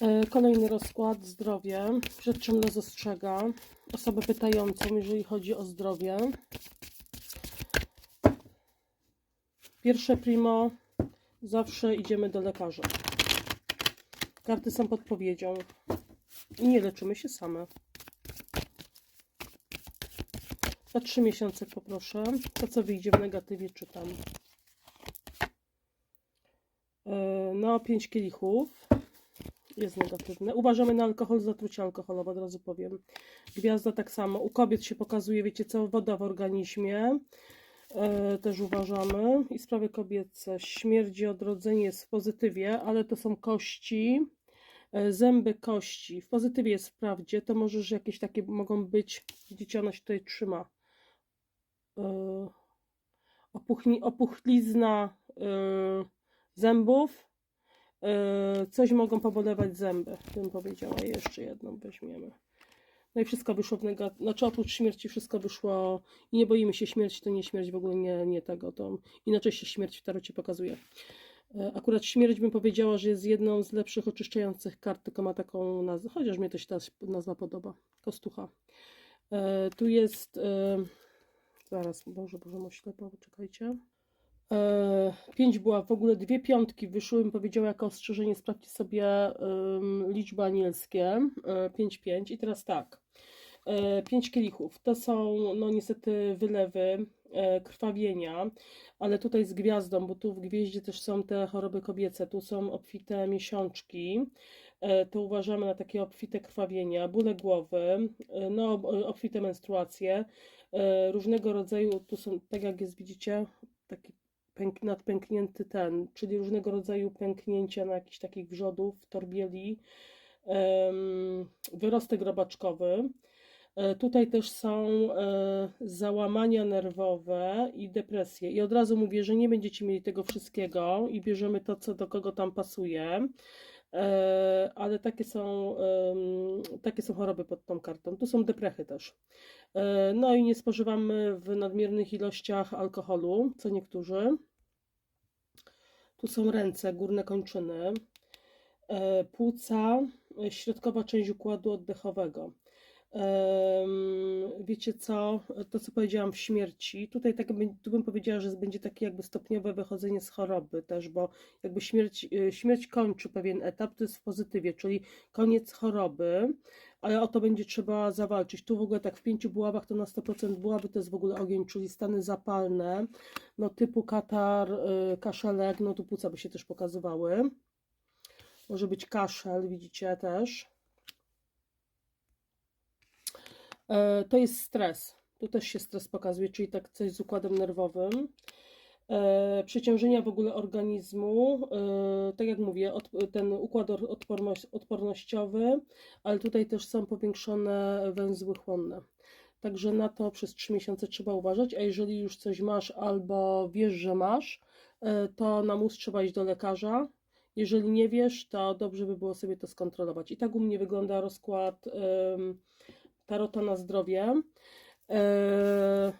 E, Kolejny rozkład zdrowie. Przed czym los ostrzega osobę pytającą, jeżeli chodzi o zdrowie. Pierwsze primo, zawsze idziemy do lekarza. Karty są podpowiedzią. Nie leczymy się same. Na trzy miesiące poproszę. To, co wyjdzie w negatywie, czytam. E, No, pięć kielichów. Jest negatywne. Uważamy na alkohol, zatrucie alkoholowe, od razu powiem. Gwiazda tak samo. U kobiet się pokazuje, wiecie co, woda w organizmie. E, też uważamy. I sprawy kobiece. Śmierć i odrodzenie jest w pozytywie, ale to są kości. E, Zęby kości. W pozytywie jest wprawdzie. To może, że jakieś takie mogą być. Widzicie, ona się tutaj trzyma. E, Opuchni, opuchlizna e, zębów. E, Coś mogą pobolewać zęby, bym powiedziała. Jeszcze jedną weźmiemy. No i wszystko wyszło w negatywnie. Znaczy oprócz śmierci wszystko wyszło i nie boimy się śmierci, to nie śmierć, w ogóle nie, nie tego. To inaczej się śmierć w tarocie pokazuje. E, Akurat śmierć bym powiedziała, że jest jedną z lepszych oczyszczających kart, tylko ma taką nazwę, chociaż mnie to się ta nazwa podoba. Kostucha. E, Tu jest. Zaraz, Boże, Boże, mo ślepo, czekajcie. E, Pięć była, w ogóle dwie piątki wyszły, bym powiedziała jako ostrzeżenie, sprawdźcie sobie liczby anielskie, e, 5-5 i teraz tak, e, pięć kielichów, to są no niestety wylewy, e, krwawienia, ale tutaj z gwiazdą, bo tu w gwieździe też są te choroby kobiece, tu są obfite miesiączki, e, to uważamy na takie obfite krwawienia, bóle głowy, e, no ob- obfite menstruacje, e, różnego rodzaju, tu są, tak jak jest widzicie, taki pęk, nadpęknięty ten, czyli różnego rodzaju pęknięcia na jakichś takich wrzodów, torbieli, wyrostek robaczkowy. E, Tutaj też są e, załamania nerwowe i depresje. I od razu mówię, że nie będziecie mieli tego wszystkiego i bierzemy to, co do kogo tam pasuje. E, Ale takie są, takie są choroby pod tą kartą. Tu są deprechy też. E, No i nie spożywamy w nadmiernych ilościach alkoholu, co niektórzy. Tu są ręce, górne kończyny, e, płuca, środkowa część układu oddechowego. Wiecie co, to co powiedziałam w śmierci, tutaj tak tu bym powiedziała, że będzie takie jakby stopniowe wychodzenie z choroby też, bo jakby śmierć, e, śmierć kończy pewien etap, to jest w pozytywie, czyli koniec choroby, ale o to będzie trzeba zawalczyć. Tu w ogóle tak w pięciu buławach to na 100% buławy to jest w ogóle ogień, czyli stany zapalne, no typu katar, y, kaszelek, no tu płuca by się też pokazywały. Może być kaszel, widzicie też. E, To jest stres. Tu też się stres pokazuje, czyli tak coś z układem nerwowym. E, Przeciążenia w ogóle organizmu, e, tak jak mówię, ten układ odpornościowy, ale tutaj też są powiększone węzły chłonne. Także na to przez 3 miesiące trzeba uważać, a jeżeli już coś masz albo wiesz, że masz, e, to na mus trzeba iść do lekarza. Jeżeli nie wiesz, to dobrze by było sobie to skontrolować. I tak u mnie wygląda rozkład tarota na zdrowie. E,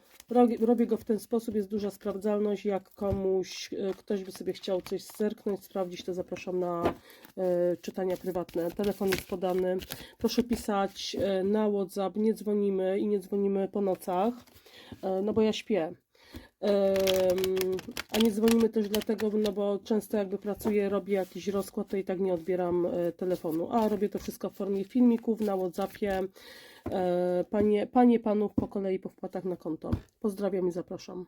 Robię, go w ten sposób, jest duża sprawdzalność. Jak komuś, e, ktoś by sobie chciał coś zerknąć, sprawdzić, to zapraszam na e, czytania prywatne. Telefon jest podany. Proszę pisać na WhatsApp, nie dzwonimy i nie dzwonimy po nocach, no bo ja śpię. A nie dzwonimy też dlatego, no bo często jakby pracuję, robię jakiś rozkład, to i tak nie odbieram e, telefonu. A robię to wszystko w formie filmików na WhatsAppie. E, Panie, panie panów po kolei po wpłatach na konto. Pozdrawiam i zapraszam.